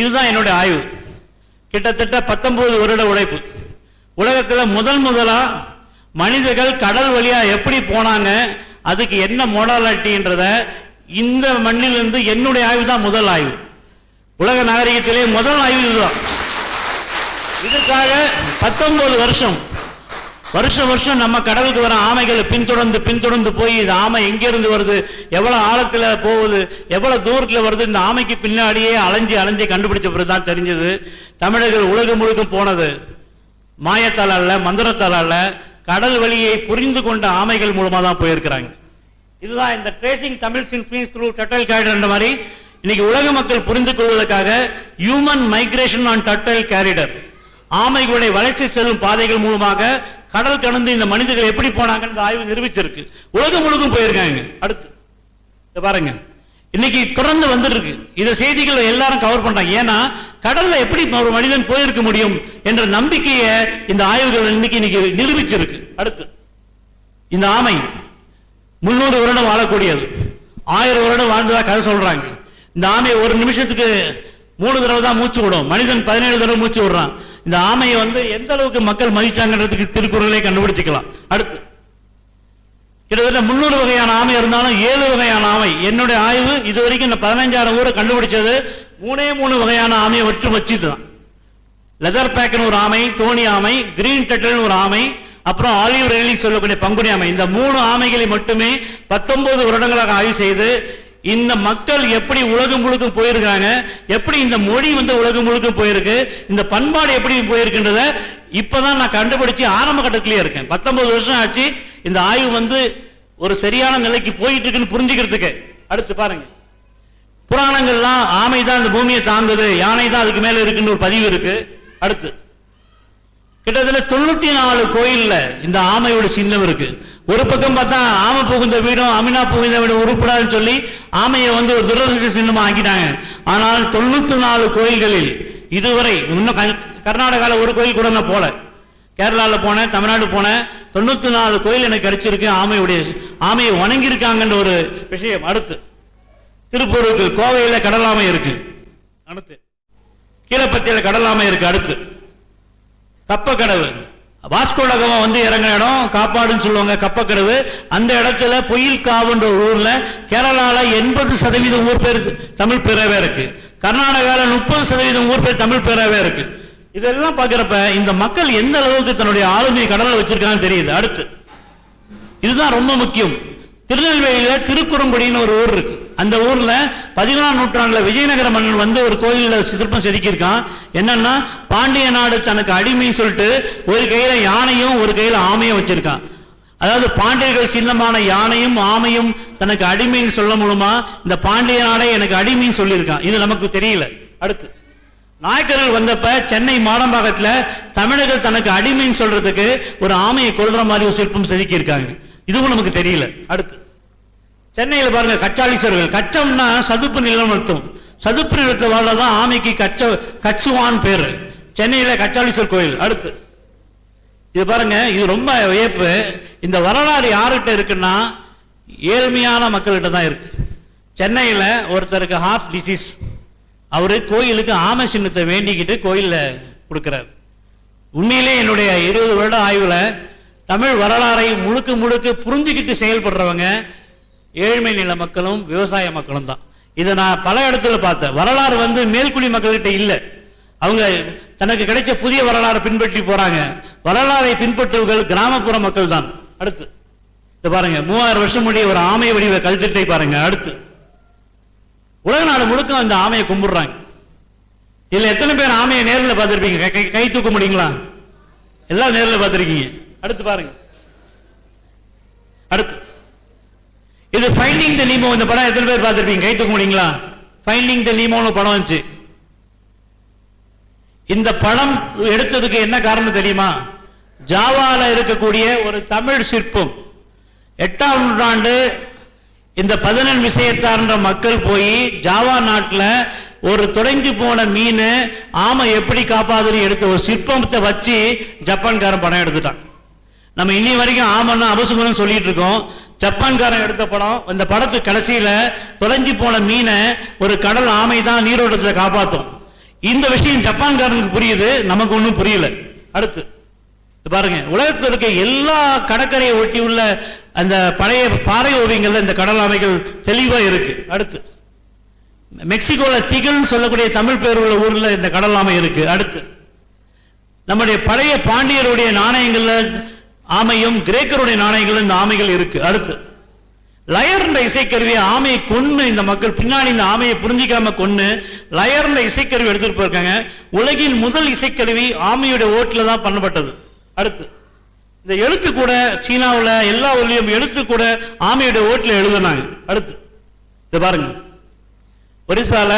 இதுதான் என்னுடைய ஆய்வு. கிட்டத்தட்ட பத்தொன்பது வருட உழைப்பு. உலகத்தில் முதல் முதலா மனிதர்கள் கடல் வழியா எப்படி போனாங்க அதுக்கு என்ன மோடாலிட்டின்றத இந்த மண்ணிலிருந்து என்னுடைய ஆய்வு தான் முதல் ஆய்வு. உலக நாகரிகத்திலே முதல் ஆய்வு இதுதான். இதுக்காக பத்தொன்பது வருஷம் வருஷம் வருஷம் நம்ம கடலுக்கு வர ஆமைகளை பின்தொடர்ந்து பின்தொடர்ந்து போய் இந்த ஆமை எங்கிருந்து வருது? எவ்வளவு ஆழத்துல போகுது? எவ்வளவு தூரத்துல வருது? இந்த ஆமைக்கு பின்னாடியே அலைஞ்சு அலைஞ்சு கண்டுபிடிச்ச பிறகுதான் தெரிஞ்சது. தமிழர்கள் உலகம் முழுக்க போனது. மாயத்தால அல்ல மந்திரத்தால அல்ல கடல் வழியை புரிந்து கொண்ட ஆமைகள் மூலமா தான் போயிருக்கிறாங்க. இதுதான் இந்த ட்ரேசிங் தமிழ் சின்ஃபீன்ஸ் த்ரூ டட்டல் கேரிடர் மாதிரி இன்னைக்கு உலக மக்கள் புரிந்து கொள்வதற்காக human migration on turtle corridor ஆமைகளுடைய வளர்ச்சி செல்லும் பாதைகள் மூலமாக கடல் கடந்து இந்த மனிதர்கள் எப்படி போனாங்கன்னு ஆய்வு நிரூபிச்சிருக்கு. உலகம் முழுக்கும் போயிருக்காங்க. அடுத்து பாருங்க. இன்னைக்கு தொடர்ந்து வந்துட்டு இருக்கு இந்த செய்திகள் எல்லாரும் கவர் பண்றாங்க. ஏன்னா கடல்ல எப்படி ஒரு மனிதன் போயிருக்க முடியும் என்ற நம்பிக்கையை இந்த ஆய்வுகள் இன்னைக்கு இன்னைக்கு நிரூபிச்சிருக்கு. அடுத்து இந்த ஆமை முன்னூறு வருடம் வாழக்கூடியது. ஆயிரம் வருடம் வாழ்ந்ததா கதை சொல்றாங்க. இந்த ஆமை ஒரு நிமிஷத்துக்கு மூணு தடவை தான் மூச்சு விடும். மனிதன் பதினேழு தடவை மூச்சு விடுறான். இந்த ஆமையை வந்து எந்த அளவுக்கு மக்கள் மதிச்சாங்கன்றதுக்கு திருக்குறளே கண்டுபிடிச்சுக்கலாம். அடுத்து. கிட்டத்தட்ட முன்னூறு வகையான ஆமை இருந்தாலும் ஏழு வகையான ஆமை. என்னுடைய ஆய்வு இது வரைக்கும் இந்த பதினஞ்சாயிரம் ஊரை கண்டுபிடிச்சது மூணே மூணு வகையான ஆமையை வச்சு தான் லெதர் பேக்னு ஒரு ஆமை தோணி ஆமை கிரீன் டெட்டல்னு ஒரு ஆமை அப்புறம் ஆலிவ் ரெலி சொல்லக்கூடிய பங்குனி ஆமை. இந்த மூணு ஆமைகளை மட்டுமே பத்தொன்பது வருடங்களாக ஆய்வு செய்து இந்த மக்கள் எப்படி உலகம் முழுக்க போயிருக்காங்க எப்படி இந்த மொழி வந்து உலகம் முழுக்க போயிருக்கு இந்த பண்பாடு எப்படி போயிருக்குன்றத இப்பதான் நான் கண்டுபிடிச்சு ஆரம்ப கட்டத்திலேயே இருக்கேன். பத்தொன்பது வருஷம் ஆச்சு இந்த ஆய்வு வந்து ஒரு சரியான நிலைக்கு போயிட்டு இருக்குன்னு புரிஞ்சுக்கிறதுக்கு. அடுத்து பாருங்க. புராணங்கள்லாம் ஆமை தான் இந்த பூமியை தாங்குது யானை தான் அதுக்கு மேல இருக்குன்னு ஒரு பதிவு இருக்கு. அடுத்து. கிட்டத்தட்ட தொண்ணூத்தி நாலு கோயில்ல இந்த ஆமையோட சின்னம் இருக்கு. ஒரு பக்கம் பார்த்தா ஆமை புகுந்த வீடும் அமினா புகுந்த வீடும் உருப்படாதுன்னு சொல்லி ஆமையை வந்து ஒரு துரதிருஷ்ட சின்னமா ஆக்கிட்டாங்க. ஆனால் தொண்ணூத்தி நாலு கோயில்களில் இதுவரை இன்னும் கர்நாடகாவில் ஒரு கோயில் கூட நான் போல. கேரளாவில் போனேன் தமிழ்நாடு போனேன். தொண்ணூத்தி நாலு கோயில் எனக்கு கிடைச்சிருக்கு ஆமையுடைய ஆமையை வணங்கியிருக்காங்கன்ற ஒரு விஷயம் அடுத்து. திருப்பூருக்கு கோவையில கடலாமை இருக்கு. அடுத்து. கீழப்பத்தியில கடலாமை இருக்கு அடுத்து. கப்பக்கடவு. வாஸ்கோடகமா வந்து இறங்குற இடம் காப்பாடுன்னு சொல்லுவாங்க கப்பக்கடவு. அந்த இடத்துல பொயில் காவுன்ற ஒரு ஊர்ல கேரளால எண்பது சதவீதம் ஊர் பேர் தமிழ் பேராவே இருக்கு. கர்நாடகால முப்பது சதவீதம் ஊர் பேர் தமிழ் பேராவே இருக்கு. இதெல்லாம் பாக்குறப்ப இந்த மக்கள் எந்த அளவுக்கு தன்னுடைய ஆளுமையை கடலில் வச்சிருக்காங்கன்னு தெரியுது. அடுத்து. இதுதான் ரொம்ப முக்கியம். திருநெல்வேலியில திருக்குறங்குடின்னு ஒரு ஊர் இருக்கு. அந்த ஊர்ல பதினாலாம் நூற்றாண்டுல விஜயநகர மன்னன் வந்து ஒரு கோயில சிற்பம் செதுக்கியிருக்கான். என்னன்னா பாண்டிய நாடு தனக்கு அடிமைன்னு சொல்லிட்டு ஒரு கையில யானையும் ஒரு கையில ஆமையும் வச்சிருக்கான். அதாவது பாண்டியர்கள் சின்னமான யானையும் ஆமையும் தனக்கு அடிமைன்னு சொல்ல மூலமா இந்த பாண்டிய நாடே எனக்கு அடிமைன்னு சொல்லியிருக்கான். இது நமக்கு தெரியல. அடுத்து நாயக்கர்கள் வந்தப்ப சென்னை மாடம்பாக்கத்துல தமிழர்கள் தனக்கு அடிமைன்னு சொல்றதுக்கு ஒரு ஆமையை கொள்ற மாதிரி ஒரு சிற்பம் செதுக்கி இருக்காங்க இதுவும் நமக்கு தெரியல. அடுத்து சென்னையில் பாருங்க கச்சாலீஸ்வரர்கள். கச்சம்னா சதுப்பு நிலம் அர்த்தம். சதுப்பு நிலத்தை வாழ்தான் ஆமைக்கு கச்ச கச்சுவான் பேர். சென்னையில் கச்சாலீஸ்வரர் கோயில் அடுத்து. இது பாருங்க இது ரொம்ப வியப்பு. இந்த வரலாறு யார்கிட்ட இருக்குன்னா ஏழ்மையான மக்கள்கிட்ட தான் இருக்கு. சென்னையில் ஒருத்தருக்கு ஹார்ட் டிசீஸ் அவர் கோயிலுக்கு ஆமை சின்னத்தை வேண்டிக்கிட்டு கோயிலில் கொடுக்குறாரு. உண்மையிலே என்னுடைய இருபது வருட ஆய்வில் தமிழ் வரலாறை முழுக்க முழுக்க புரிஞ்சுக்கிட்டு செயல்படுறவங்க ஏழ்மை நில மக்களும் விவசாய மக்களும் தான். இதை நான் பல இடத்துல பார்த்தேன். வரலாறு வந்து மேல்குடி மக்கள்கிட்ட இல்ல. அவங்க தனக்கு கிடைச்ச புதிய வரலாறை பின்பற்றி போறாங்க. வரலாறை பின்பற்றுவர்கள் கிராமப்புற மக்கள் தான். அடுத்து. இது பாருங்க. மூவாயிரம் வருஷம் முடிய ஒரு ஆமை வடிவ கல்திட்டை பாருங்க. அடுத்து. உலக நாடு முழுக்க அந்த ஆமையை கும்பிடுறாங்க. இதுல எத்தனை பேர் ஆமையை நேரில் பார்த்துருப்பீங்க? கை- தூக்க முடியுங்களா? எல்லாம் நேரில் பார்த்துருக்கீங்க. அடுத்து பாருங்க. அடுத்து. இது ஃபைண்டிங் த நீமோ இந்த படம் எத்தனை பேர் பார்த்துருப்பீங்க? கை தூக்க முடியுங்களா? ஃபைண்டிங் த நீமோன்னு படம் வந்துச்சு. இந்த படம் எடுத்ததுக்கு என்ன காரணம் தெரியுமா? ஜாவால இருக்கக்கூடிய ஒரு தமிழ் சிற்பம். எட்டாம் நூற்றாண்டு இந்த பதினெண் விஷயத்தார்ன்ற மக்கள் போய் ஜாவா நாட்டில் ஒரு தொடங்கி போன மீன் ஆமை எப்படி காப்பாதுன்னு எடுத்த ஒரு சிற்பத்தை வச்சு ஜப்பான்காரன் படம் எடுத்துட்டான். நம்ம இன்னி வரைக்கும் ஆமன்னா அபசுகுணம் சொல்லிட்டு இருக்கோம். ஜப்பான்காரன் எடுத்த படம். இந்த படத்து கடைசியில தொலைஞ்சி போன மீனை ஒரு கடல் ஆமை தான் நீரோட்டத்துல காப்பாற்றும் இந்த விஷயம் ஜப்பான்காரனுக்கு புரியுது நமக்கு ஒன்றும் புரியல. அடுத்து பாருங்க. உலகத்தில் இருக்க எல்லா கடற்கரையை ஒட்டி உள்ள அந்த பழைய பாறை ஓவியங்கள்ல இந்த கடல் ஆமைகள் தெளிவா இருக்கு. அடுத்து மெக்சிகோல திகழ்னு சொல்லக்கூடிய தமிழ் பேர் உள்ள ஊர்ல இந்த கடல் ஆமை இருக்கு. அடுத்து நம்முடைய பழைய பாண்டியருடைய நாணயங்கள்ல ஆமையும் கிரேக்கருடைய நாணயங்களும் இந்த ஆமைகள் இருக்கு. அடுத்து லயர்ன்ற இசைக்கருவியை ஆமையை கொன்னு இந்த மக்கள் பின்னாடி இந்த ஆமையை புரிஞ்சிக்காம கொன்னு லயர்ன்ற இசைக்கருவி எடுத்துட்டு போயிருக்காங்க. உலகின் முதல் இசைக்கருவி ஆமையுடைய ஓட்டில் தான் பண்ணப்பட்டது. அடுத்து இந்த எழுத்து கூட சீனாவில் எல்லா ஊர்லயும் எழுத்து கூட ஆமையுடைய ஓட்டில் எழுதுனாங்க. அடுத்து இது பாருங்க. ஒரிசால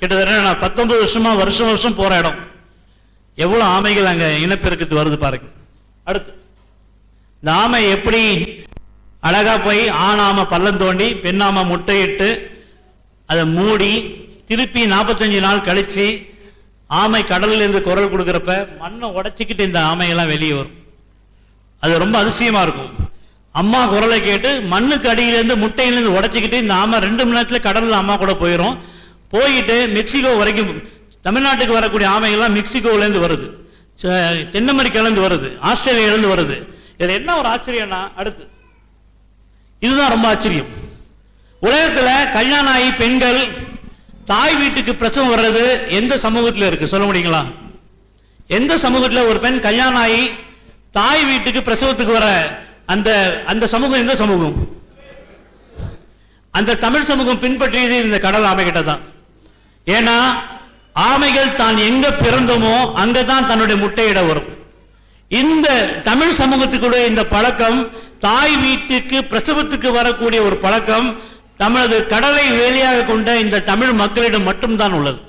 கிட்டத்தட்ட நான் பத்தொன்பது வருஷமா வருஷம் வருஷம் போற இடம். எவ்வளவு ஆமைகள் அங்க இனப்பெருக்கத்து வருது பாருங்க. அடுத்து நாம எப்படி அழகா போய் ஆணாம பள்ளம் தோண்டி பெண்ணாம முட்டையிட்டு அதை மூடி திருப்பி 45 நாள் கழிச்சு ஆமை கடல்ல இருந்து குரல் கொடுக்குறப்ப மண்ணை உடைச்சிக்கிட்டு இந்த ஆமையெல்லாம் வெளியே வரும். அது ரொம்ப அதிசயமா இருக்கும். அம்மா குரலை கேட்டு மண்ணுக்கு அடியிலேருந்து முட்டையிலேருந்து உடைச்சிக்கிட்டு இந்த ஆமை ரெண்டு மணி நேரத்தில் கடல்ல அம்மா கூட போயிடும் போயிட்டு மெக்சிகோ வரைக்கும் தமிழ்நாட்டுக்கு வரக்கூடிய ஆமைகள்லாம் மெக்சிகோலேருந்து வருது. தென் அமெரிக்காலேருந்து வருது. ஆஸ்திரேலியாலேருந்து வருது. இதுல என்ன ஒரு ஆச்சரியம்னா அடுத்து. இதுதான் ரொம்ப ஆச்சரியம். உலகத்துல கல்யாணம் ஆகி பெண்கள் தாய் வீட்டுக்கு பிரசவம் வர்றது எந்த சமூகத்துல இருக்கு? சொல்ல முடியுங்களா? எந்த சமூகத்துல ஒரு பெண் கல்யாணம் ஆகி தாய் வீட்டுக்கு பிரசவத்துக்கு வர அந்த அந்த சமூகம் எந்த சமூகம்? அந்த தமிழ் சமூகம் பின்பற்றியது இந்த கடல் ஆமைகிட்ட தான். ஏன்னா ஆமைகள் தான் எங்க பிறந்தோமோ அங்கதான் தன்னுடைய முட்டையிட வரும். இந்த தமிழ் சமூகத்துக்குடைய இந்த பழக்கம் தாய் வீட்டுக்கு பிரசவத்துக்கு வரக்கூடிய ஒரு பழக்கம் தமிழது கடலை வேலையாக கொண்ட இந்த தமிழ் மக்களிடம் மட்டும்தான் உள்ளது.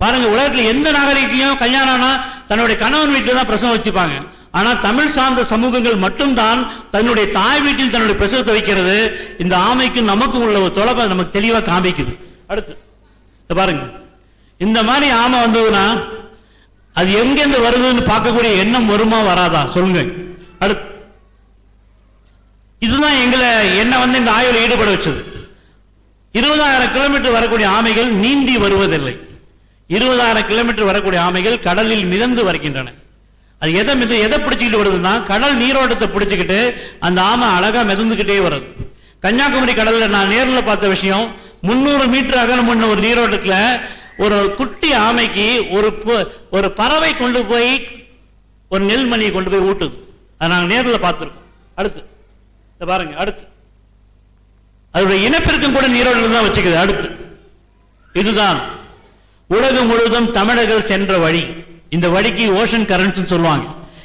பாருங்க உலகத்தில் எந்த நாகரிகத்திலையும் கல்யாணம்னா தன்னுடைய கணவன் வீட்டில் தான் பிரசவம் வச்சுப்பாங்க. ஆனா தமிழ் சார்ந்த சமூகங்கள் மட்டும்தான் தன்னுடைய தாய் வீட்டில் தன்னுடைய பிரசவத்தை வைக்கிறது. இந்த ஆமைக்கும் நமக்கும் உள்ள ஒரு தொடர்பை நமக்கு தெளிவா காமிக்குது. அடுத்து பாருங்க. இந்த மாதிரி ஆமை வந்ததுன்னா அது எங்கிருந்து வருதுன்னு பார்க்கக்கூடிய எண்ணம் வருமா வராதா? சொல்லுங்க. அடுத்து. இதுதான் எங்களை என்ன வந்து இந்த ஆய்வில் ஈடுபட வச்சது. இருபதாயிரம் கிலோமீட்டர் வரக்கூடிய ஆமைகள் நீந்தி வருவதில்லை. இருபதாயிரம் கிலோமீட்டர் வரக்கூடிய ஆமைகள் கடலில் மிதந்து வருகின்றன. அது எதை மித எதை பிடிச்சிக்கிட்டு வருதுன்னா கடல் நீரோட்டத்தை பிடிச்சிக்கிட்டு அந்த ஆமை அழகா மிதந்துக்கிட்டே வருது. கன்னியாகுமரி கடல்ல நான் நேர்ல பார்த்த விஷயம் முன்னூறு மீட்டர் அகலம் பண்ண ஒரு நீரோட்டத்துல ஒரு குட்டி ஆமைக்கு ஒரு ஒரு பறவை கொண்டு போய் ஒரு நெல்மணியை கொண்டு போய் ஊட்டுது. அதை நாங்கள் நேரில் பார்த்துருக்கோம். அடுத்து. இதை பாருங்க அடுத்து. அதோட இனப்பெருக்கம் கூட நீரோடு தான் வச்சுக்குது அடுத்து. இதுதான். உலகம் முழுவதும் தமிழர்கள் சென்ற வழி. இந்த வழிக்கு ஓஷன் கரண்ட்ஸ் சொல்லுவாங்க.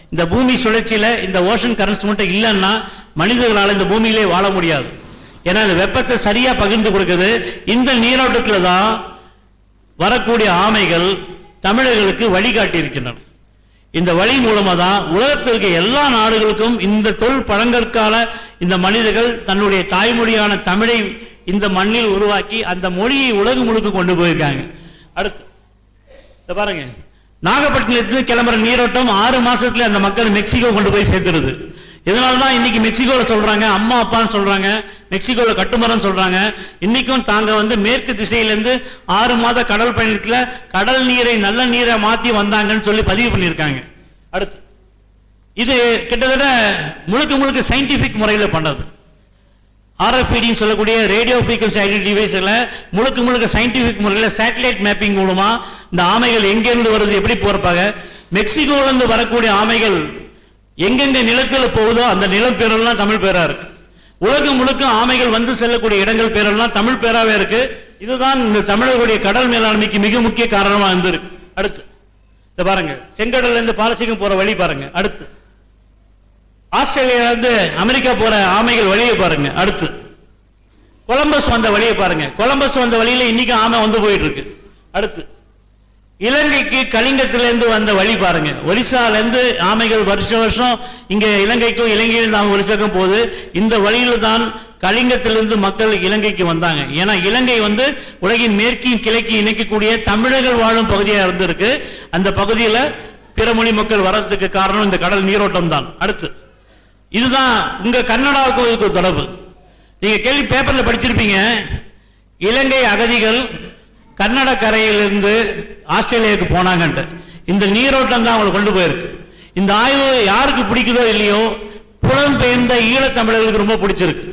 இந்த பூமி சுழற்சியில இந்த ஓஷன் கரண்ட்ஸ் மட்டும் இல்லைன்னா மனிதர்களால் இந்த பூமியிலே வாழ முடியாது. ஏன்னா இந்த வெப்பத்தை சரியா பகிர்ந்து கொடுக்குது. இந்த நீரோட்டத்துல தான் வரக்கூடிய ஆமைகள் தமிழர்களுக்கு வழிகாட்டி இருக்கின்றன இந்த வழி மூலமா தான் உலகத்தில் இருக்க எல்லா நாடுகளுக்கும் இந்த தொல் பழங்கற்கால இந்த மனிதர்கள் தன்னுடைய தாய்மொழியான தமிழை இந்த மண்ணில் உருவாக்கி அந்த மொழியை உலகம் முழுக்க கொண்டு போயிருக்காங்க. அடுத்து பாருங்க. நாகப்பட்டினத்துல கிளம்புற நீரோட்டம் ஆறு மாசத்துல அந்த மக்கள் மெக்சிகோ கொண்டு போய் சேர்த்துருது. இதனால தான் இன்னைக்கு மெக்சிகோல சொல்றாங்க அம்மா அப்பான்னு சொல்றாங்க மெக்சிகோல கட்டுமரம் சொல்றாங்க. இன்னைக்கும் தாங்க வந்து மேற்கு திசையிலிருந்து ஆறு மாத கடல் பயணத்துல கடல் நீரை நல்ல நீரை மாத்தி வந்தாங்கன்னு சொல்லி பதிவு பண்ணியிருக்காங்க. அடுத்து இது கிட்டத்தட்ட முழுக்க முழுக்க சயின்டிபிக் முறையில் பண்ணது. ஆர்எஃப்இடின்னு சொல்லக்கூடிய ரேடியோ ஃப்ரீக்வன்சி ஐடென்டி டிவைஸில் முழுக்க முழுக்க சயின்டிஃபிக் முறையில் சேட்டலைட் மேப்பிங் மூலமா இந்த ஆமைகள் எங்கேருந்து வருது எப்படி போறப்பாங்க? மெக்சிகோலேருந்து வரக்கூடிய ஆமைகள் எங்கெங்க நிலத்தில் போகுதோ அந்த நிலம் பேரெல்லாம் தமிழ் பேராக இருக்கு. உலகம் முழுக்க ஆமைகள் வந்து செல்லக்கூடிய இடங்கள் பேரெல்லாம் தமிழ் பேராவே இருக்கு. இதுதான் இந்த தமிழர்களுடைய கடல் மேலாண்மைக்கு மிக முக்கிய காரணமா இருந்திருக்கு. அடுத்து இந்த பாருங்க. செங்கடல்ல இருந்து பாலசிக்கும் போற வழி பாருங்க. அடுத்து ஆஸ்திரேலியா இருந்து அமெரிக்கா போற ஆமைகள் வழியை பாருங்க. அடுத்து கொலம்பஸ் வந்த வழியை பாருங்க. கொலம்பஸ் வந்த வழியில இன்னைக்கு ஆமை வந்து போயிட்டு இருக்கு. அடுத்து இலங்கைக்கு கலிங்கத்திலிருந்து வந்த வழி பாருங்க. ஒரிசால இருந்து ஆமைகள் வருஷ வருஷம் இங்க இலங்கைக்கும் இலங்கையில் நாம் ஒரிசாக்கும் போது இந்த வழியில தான் கலிங்கத்திலிருந்து மக்கள் இலங்கைக்கு வந்தாங்க. ஏன்னா இலங்கை வந்து உலகின் மேற்கையும் கிழக்கு இணைக்கக்கூடிய தமிழர்கள் வாழும் பகுதியா இருந்திருக்கு. அந்த பகுதியில பிற மொழி மக்கள் வர்றதுக்கு காரணம் இந்த கடல் நீரோட்டம் தான். அடுத்து இதுதான் உங்க கன்னடாவுக்கும் இதுக்கு ஒரு தொடர்பு. நீங்க கேள்வி பேப்பர்ல படிச்சிருப்பீங்க இலங்கை அகதிகள் கன்னட கரையிலிருந்து ஆஸ்திரேலியாவுக்கு போனாங்கன்ட்டு. இந்த நீரோட்டம் தான் அவங்களை கொண்டு போயிருக்கு. இந்த ஆய்வு யாருக்கு பிடிக்குதோ இல்லையோ புலம்பெயர்ந்த ஈழத்தமிழர்களுக்கு ரொம்ப பிடிச்சிருக்கு.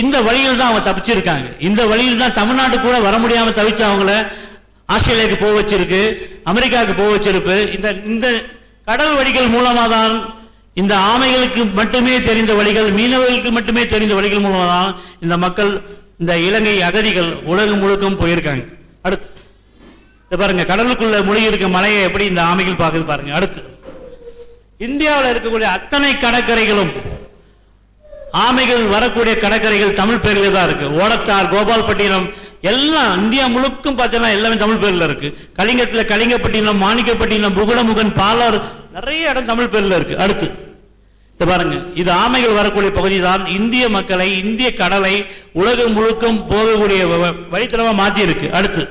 இந்த வழியில் தான் அவங்க தப்பிச்சிருக்காங்க. இந்த வழியில் தான் தமிழ்நாடு கூட வர முடியாம தவிச்ச அவங்கள ஆஸ்திரேலியாவுக்கு போக வச்சிருக்கு அமெரிக்காவுக்கு போக வச்சிருக்கு. இந்த இந்த கடல் வழிகள் மூலமா தான் இந்த ஆமைகளுக்கு மட்டுமே தெரிந்த வழிகள் மீனவர்களுக்கு மட்டுமே தெரிந்த வழிகள் மூலமா தான் இந்த மக்கள் இந்த இலங்கை அகதிகள் உலகம் முழுக்கும் போயிருக்காங்க. அடுத்து. பாருங்க கடலுக்குள்ள முழுகி இருக்க மலையை எப்படி இந்த ஆமைகள் பார்க்குது பாருங்க அடுத்து. இந்தியாவில் இருக்கக்கூடிய அத்தனை கடற்கரைகளும் ஆமைகள் வரக்கூடிய கடற்கரைகள் தமிழ் பேரில் தான் இருக்கு. ஓடத்தார் கோபால்பட்டினம் எல்லாம் இந்தியா முழுக்கும் பார்த்தீங்கன்னா எல்லாமே தமிழ் பேரில் இருக்கு. கலிங்கத்தில் கலிங்கப்பட்டினம் மாணிக்கப்பட்டினம் புகுடமுகன் பாலாறு நிறைய இடம் தமிழ் பேரில் இருக்கு. அடுத்து. இத பாருங்க. இது ஆமைகள் வரக்கூடிய பகுதி தான் இந்திய மக்களை இந்திய கடலை உலகம் முழுக்கும் போகக்கூடிய வ- வழித்தடமா மாத்தி இருக்கு அடுத்து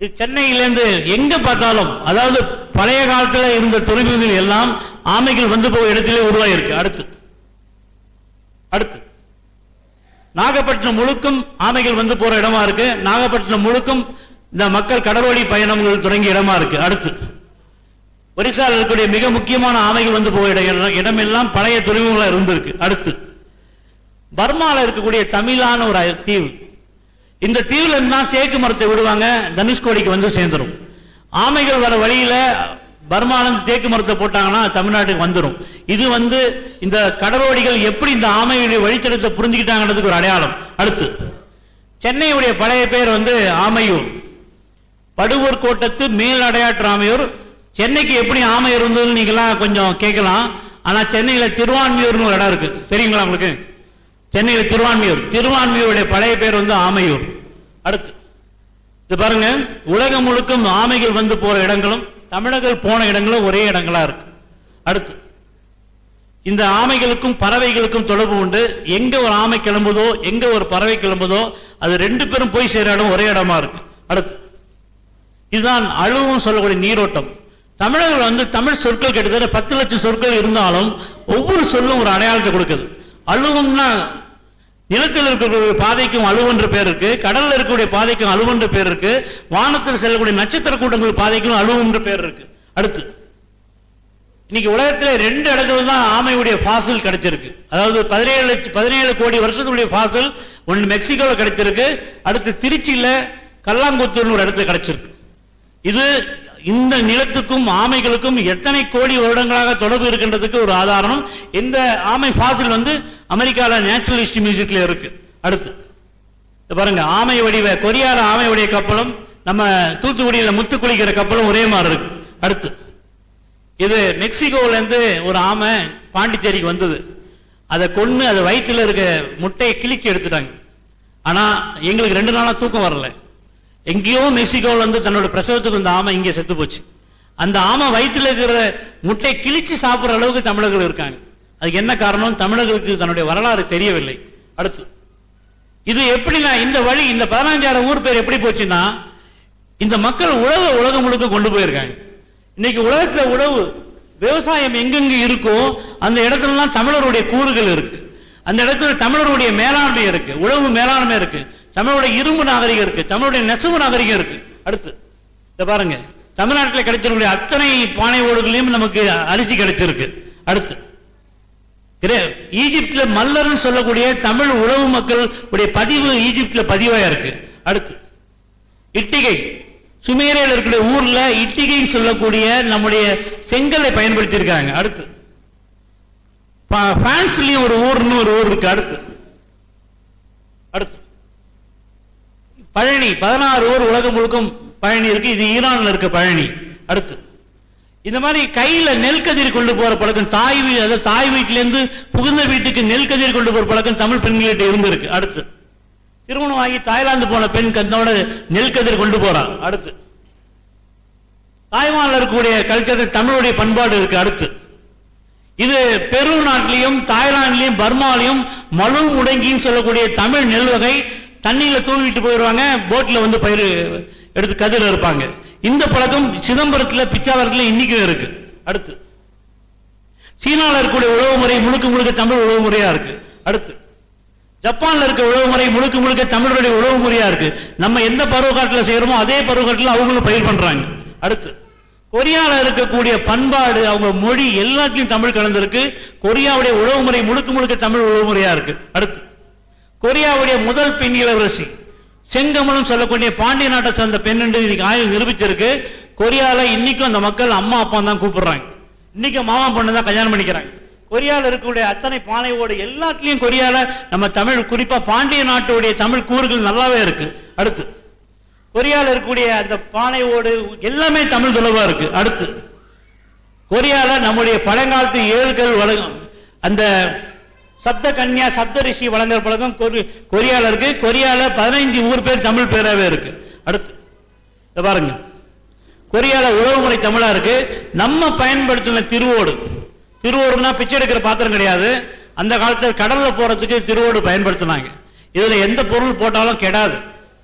இது சென்னையிலேருந்து எங்க பார்த்தாலும் அதாவது பழைய காலத்துல இருந்த துறைமுகங்கள் எல்லாம் ஆமைகள் வந்து போக இடத்திலே உருவாயிருக்கு அடுத்து அடுத்து நாகப்பட்டினம் முழுக்கும் ஆமைகள் வந்து போற இடமா இருக்கு. நாகப்பட்டினம் முழுக்கும் இந்த மக்கள் கடல்வழி பயணங்கள் தொடங்கிய இடமா இருக்கு. அடுத்து ஒரிசாவில் இருக்கக்கூடிய மிக முக்கியமான ஆமைகள் வந்து போக இடம் இடமெல்லாம் பழைய துறைமுகங்களா இருந்திருக்கு. அடுத்து பர்மால இருக்கக்கூடிய தமிழான ஒரு தீவு. இந்த தீவுல இருந்தா தேக்கு மரத்தை விடுவாங்க தனுஷ்கோடிக்கு வந்து சேர்ந்துரும். ஆமைகள் வர வழியில பர்மால தேக்கு மரத்தை போட்டாங்கன்னா தமிழ்நாட்டுக்கு வந்துடும் இது வந்து இந்த கடலோடிகள் எப்படி இந்த ஆமையுடைய வழித்தடத்தை புரிஞ்சுக்கிட்டாங்கிறதுக்கு ஒரு அடையாளம். அடுத்து சென்னையுடைய பழைய பேர் வந்து ஆமையூர். படுவூர் கோட்டத்து மேல் அடையாற்று ஆமையூர் சென்னைக்கு எப்படி ஆமை இருந்ததுன்னு நீங்களாம் கொஞ்சம் கேட்கலாம். ஆனா சென்னையில திருவான்மியூர்னு ஒரு இடம் இருக்கு. தெரியுங்களா உங்களுக்கு? சென்னையில திருவான்மியூர். திருவான்மியூருடைய பழைய பேர் வந்து ஆமையூர். அடுத்து இது பாருங்க. உலகம் முழுக்கும் ஆமைகள் வந்து போற இடங்களும் தமிழர்கள் போன இடங்களும் ஒரே இடங்களா இருக்கு. அடுத்து இந்த ஆமைகளுக்கும் பறவைகளுக்கும் தொடர்பு உண்டு. எங்க ஒரு ஆமை கிளம்புதோ எங்க ஒரு பறவை கிளம்புதோ அது ரெண்டு பேரும் போய் சேர இடம் ஒரே இடமா இருக்கு. அடுத்து இதுதான் அழுவும் சொல்லக்கூடிய நீரோட்டம். தமிழர்கள் வந்து தமிழ் சொற்கள் கிட்டத்தட்ட பத்து லட்சம் சொற்கள் இருந்தாலும் ஒவ்வொரு சொல்லும் ஒரு அடையாளத்தை கொடுக்குது. அழுவம்னா நிலத்தில் இருக்கக்கூடிய பாதைக்கும் அழுவன்ற பேர் இருக்கு கடல்ல இருக்கக்கூடிய பாதைக்கும் அழுவன்ற பேர் இருக்கு வானத்தில் செல்லக்கூடிய நட்சத்திர கூட்டங்கள் பாதைக்கும் அழுவென்ற பேர் இருக்கு. அடுத்து இன்னைக்கு உலகத்துல ரெண்டு இடத்துல தான் ஆமையுடைய ஃபாசில் கிடைச்சிருக்கு. அதாவது பதினேழு லட்ச- பதினேழு கோடி வருஷத்துடைய ஃபாசில் ஒன்று மெக்சிகோவில் கிடைச்சிருக்கு அடுத்து திருச்சியில கல்லாங்குத்தூர்னு ஒரு இடத்துல கிடைச்சிருக்கு. இது இந்த நிலத்துக்கும் ஆமைகளுக்கும் எத்தனை கோடி வருடங்களாக தொடர்பு இருக்கின்றதுக்கு ஒரு ஆதாரம் இந்த ஆமை ஃபாசில் வந்து அமெரிக்கால நேச்சுரல் ஹிஸ்டரி மியூசியத்தில் இருக்கு. அடுத்து. பாருங்க ஆமை வடிவ கொரியால ஆமை வடிவ கப்பலும் நம்ம தூத்துக்குடியில் முத்து குளிக்கிற கப்பலும் ஒரே மாதிரி இருக்கு. அடுத்து. இது மெக்சிகோல இருந்து ஒரு ஆமை பாண்டிச்சேரிக்கு வந்தது. அதை கொன்று அதை வயிற்றுல இருக்க முட்டையை கிழிச்சு எடுத்துட்டாங்க. ஆனா எங்களுக்கு ரெண்டு நாளா தூக்கம் வரலை. எங்கேயோ மெக்சிகோல இருந்து தன்னோட பிரசவத்துக்கு வந்த ஆமை இங்கே செத்து போச்சு. அந்த ஆமை வயிற்றுல இருக்கிற முட்டையை கிழிச்சு சாப்பிட்ற அளவுக்கு தமிழர்கள் இருக்காங்க. அதுக்கு என்ன காரணம்? தமிழர்களுக்கு தன்னுடைய வரலாறு தெரியவில்லை. அடுத்து இது எப்படின்னா இந்த வழி இந்த பதினஞ்சாயிரம் ஊர் பேர் எப்படி போச்சுன்னா இந்த மக்கள் உழவு உலகம் முழுக்க கொண்டு போயிருக்காங்க. இன்னைக்கு உலகத்துல உழவு விவசாயம் எங்கெங்கு இருக்கோ அந்த இடத்துலலாம் தமிழருடைய கூறுகள் இருக்கு. அந்த இடத்துல தமிழருடைய மேலாண்மை இருக்கு. உழவு மேலாண்மை இருக்கு. தமிழோட இரும்பு நாகரிகம் இருக்கு. தமிழுடைய நெசவு நாகரிகம் இருக்கு. அடுத்து இதை பாருங்க. தமிழ்நாட்டில் கிடைச்சிருக்கிற அத்தனை பானை ஓடுகளையும் நமக்கு அரிசி கிடைச்சிருக்கு. அடுத்து கிரே- ஈஜிப்ட்ல மல்லர்னு சொல்லக்கூடிய தமிழ் உழவு மக்கள் உடைய பதிவு ஈஜிப்ட்ல பதிவாயா இருக்கு. அடுத்து இட்டிகை. சுமேரியில் இருக்கிற ஊர்ல இட்டிகைன்னு சொல்லக்கூடிய நம்முடைய செங்கலை பயன்படுத்தி இருக்காங்க அடுத்து பிரான்ஸ்லயும் ஒரு ஊர்னு ஒரு ஊர் இருக்கு. அடுத்து பழனி பதினாறு ஊர் உலகம் முழுக்கும் பழனி இருக்கு. இது ஈரான்ல இருக்க பழனி. அடுத்து. இந்த மாதிரி கையில நெல் கதிர் கொண்டு போற பழக்கம் தாய் வீ அதாவது தாய் வீட்டில இருந்து புகுந்த வீட்டுக்கு நெல் கதிர் கொண்டு போற பழக்கம் தமிழ் பெண்கள்கிட்ட இருந்திருக்கு. அடுத்து. திருமணம் ஆகி தாய்லாந்து போன பெண் கந்தோட நெல் கதிர் கொண்டு போறான் அடுத்து. தாய்வான்ல இருக்கக்கூடிய கல்ச்சர் தமிழுடைய பண்பாடு இருக்கு. அடுத்து. இது பெரு நாட்டிலையும் தாய்லாந்துலயும் பர்மாலையும் மலு முடங்கின்னு சொல்லக்கூடிய தமிழ் நெல் வகை தண்ணியில தூவிட்டு போயிடுவாங்க போட்ல வந்து பயிர் எடுத்து கதில் இருப்பாங்க. இந்த பழக்கம் சிதம்பரத்துல பிச்சாவரத்துல இன்னைக்கும் இருக்கு. அடுத்து. சீனால இருக்கக்கூடிய உழவு முறை முழுக்க முழுக்க தமிழ் உழவு முறையா இருக்கு. அடுத்து. ஜப்பான்ல இருக்க உழவு முறை முழுக்க முழுக்க தமிழருடைய உழவு முறையா இருக்கு. நம்ம எந்த பருவக்காட்டில் செய்யறோமோ அதே பருவக்காட்டில் அவங்களும் பயிர் பண்றாங்க. அடுத்து. கொரியாவில் இருக்கக்கூடிய பண்பாடு அவங்க மொழி எல்லாத்தையும் தமிழ் கலந்திருக்கு. கொரியாவுடைய உழவு முறை முழுக்க முழுக்க தமிழ் உழவு முறையா இருக்கு. அடுத்து. கொரியாவுடைய முதல் பெண் இளவரசி. செங்கமலம் சொல்லக்கூடிய பாண்டிய நாட்டை சேர்ந்த பெண் என்று இன்னைக்கு ஆய்வு நிரூபிச்சிருக்கு. கொரியால இன்னைக்கும் அந்த மக்கள் அம்மா அப்பா தான் கூப்பிடுறாங்க. இன்னைக்கு மாமா பொண்ணு தான் கல்யாணம் பண்ணிக்கிறாங்க. கொரியால இருக்கக்கூடிய அத்தனை பானையோடு எல்லாத்துலேயும் எல்லாத்துலயும் கொரியால நம்ம தமிழ் குறிப்பா பாண்டிய நாட்டுடைய தமிழ் கூறுகள் நல்லாவே இருக்கு. அடுத்து கொரியால இருக்கக்கூடிய அந்த பானையோடு எல்லாமே தமிழ் துளவா இருக்கு. அடுத்து கொரியால நம்முடைய பழங்காலத்து ஏழுகள் வழங்கும் அந்த சப்த கன்யா சப்த ரிஷி வழங்குற பழக்கம் கொரி- கொரியால இருக்கு. கொரியால பதினைஞ்சு ஊர் பேர் தமிழ் பேராவே இருக்கு. அடுத்து இதை பாருங்க. கொரியால உறவுமுறை தமிழா இருக்கு. நம்ம பயன்படுத்தின திருவோடு. திருவோடுனா பிச்சை எடுக்கிற பாத்திரம் கிடையாது. அந்த காலத்தில் கடல்ல போறதுக்கு திருவோடு பயன்படுத்தினாங்க. இதுல எந்த பொருள் போட்டாலும் கெடாது.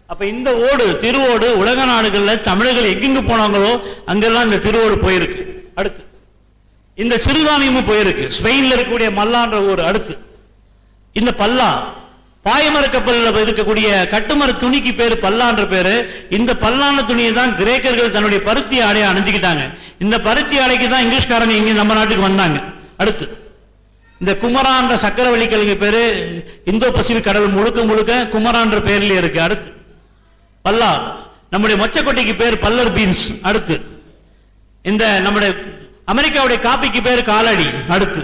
அப்ப இந்த ஓடு திருவோடு உலக நாடுகள்ல தமிழர்கள் எங்கெங்க போனாங்களோ அங்கெல்லாம் இந்த திருவோடு போயிருக்கு. அடுத்து இந்த சிறுதானியமும் போயிருக்கு. ஸ்பெயின்ல இருக்கக்கூடிய மல்லான்ற ஊர். அடுத்து இந்த பல்லா பாய்மர கப்பலில் இருக்கக்கூடிய கட்டுமர துணிக்கு பேரு பல்லான்ற பேரு. இந்த பல்லான துணியை தான் கிரேக்கர்கள் தன்னுடைய பருத்தி ஆடையை அணிஞ்சுக்கிட்டாங்க. இந்த பருத்தி ஆடைக்கு தான் இங்கிலீஷ்காரங்க இங்க நம்ம நாட்டுக்கு வந்தாங்க. அடுத்து இந்த குமரான்ற சக்கரவள்ளி கிழங்கு பேரு இந்தோ பசிபிக் கடல் முழுக்க முழுக்க குமரான்ற பேர்ல இருக்கு. அடுத்து பல்லா நம்முடைய மொச்சக்கொட்டைக்கு பேர் பல்லர் பீன்ஸ். அடுத்து இந்த நம்முடைய அமெரிக்காவுடைய காப்பிக்கு பேர் காலடி. அடுத்து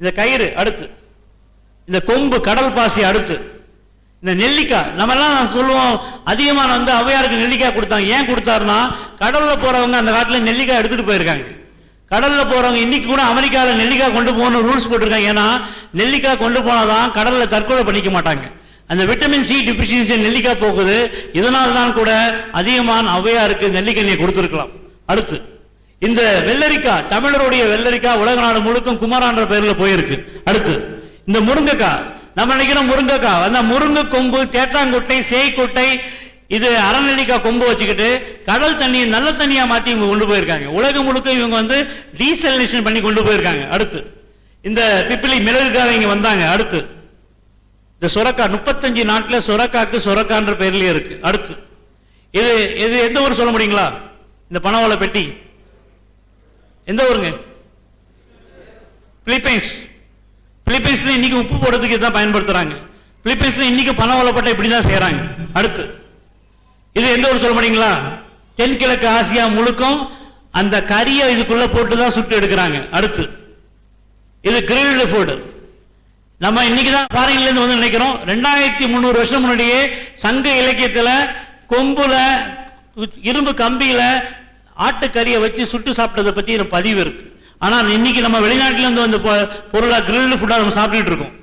இந்த கயிறு. அடுத்து இந்த கொம்பு கடல் பாசி அடுத்து. இந்த நெல்லிக்காய் நம்ம எல்லாம் சொல்லுவோம் அதிகமான வந்து ஔவையாருக்கு நெல்லிக்காய் கொடுத்தாங்க. ஏன் கொடுத்தாருன்னா கடல்ல போறவங்க அந்த காலத்துல நெல்லிக்காய் எடுத்துட்டு போயிருக்காங்க. கடல்ல போறவங்க இன்னைக்கு கூட அமெரிக்காவில் நெல்லிக்காய் கொண்டு போகணும் ரூல்ஸ் போட்டிருக்காங்க. ஏன்னா நெல்லிக்காய் கொண்டு போனாதான் கடல்ல தற்கொலை பண்ணிக்க மாட்டாங்க. அந்த விட்டமின் சி டிபிஷியன்சி நெல்லிக்காய் போகுது. இதனால தான் கூட அதிகமான ஔவையாருக்கு நெல்லிக்கண்ணியை கொடுத்துருக்கலாம். அடுத்து இந்த வெள்ளரிக்காய் தமிழருடைய வெள்ளரிக்காய் உலக நாடு முழுக்கும் குமாரான்ற பேர்ல போயிருக்கு. அடுத்து இந்த முருங்கைக்காய் நம்ம நினைக்கிறோம் முருங்கைக்காய் அந்த முருங்கை கொம்பு தேத்தாங்குட்டை சேய்க்குட்டை இது அறநெல்லிக்காய் கொம்பு வச்சுக்கிட்டு கடல் தண்ணியை நல்ல தண்ணியா மாத்தி இவங்க கொண்டு போயிருக்காங்க. உலகம் முழுக்க இவங்க வந்து டீசலினேஷன் பண்ணி கொண்டு போயிருக்காங்க. அடுத்து. இந்த பிப்பிலி மிளகுக்காக இங்க வந்தாங்க. அடுத்து. இந்த சுரக்கா முப்பத்தஞ்சு நாட்டில் சுரக்காக்கு சுரக்கான்ற பேர்லயே இருக்கு. அடுத்து. இது இது எந்த ஊர் சொல்ல முடியுங்களா? இந்த பணவாள பெட்டி எந்த ஊருங்க? பிலிப்பைன்ஸ். பிலிப்பைன்ஸ்ல இன்னைக்கு உப்பு போடுறதுக்கு இதான் பயன்படுத்துறாங்க. பிலிப்பைன்ஸ்ல இன்னைக்கு பணவாளப்பட்ட இப்படி தான் செய்யறாங்க. அடுத்து இது எந்த ஊர் சொல்ல முடியுங்களா தென்கிழக்கு ஆசியா முழுக்கும் அந்த கறியை இதுக்குள்ள போட்டு தான் சுட்டு எடுக்கிறாங்க. அடுத்து இது கிரில்டு ஃபுட் நம்ம இன்னைக்கு தான் ஃபாரின்ல இருந்து வந்து நினைக்கிறோம். ரெண்டாயிரத்தி முந்நூறு வருஷம் முன்னாடியே சங்க இலக்கியத்தில் கொம்புல இரும்பு கம்பியில ஆட்டுக்கறியை வச்சு சுட்டு சாப்பிட்டதை பத்தி பதிவு இருக்கு. ஆனா இன்னைக்கு நம்ம வெளிநாட்டுல இருந்து வந்த பொருளா கிரில்டு ஃபுட்டா நம்ம சாப்பிட்டுட்டு இருக்கோம்.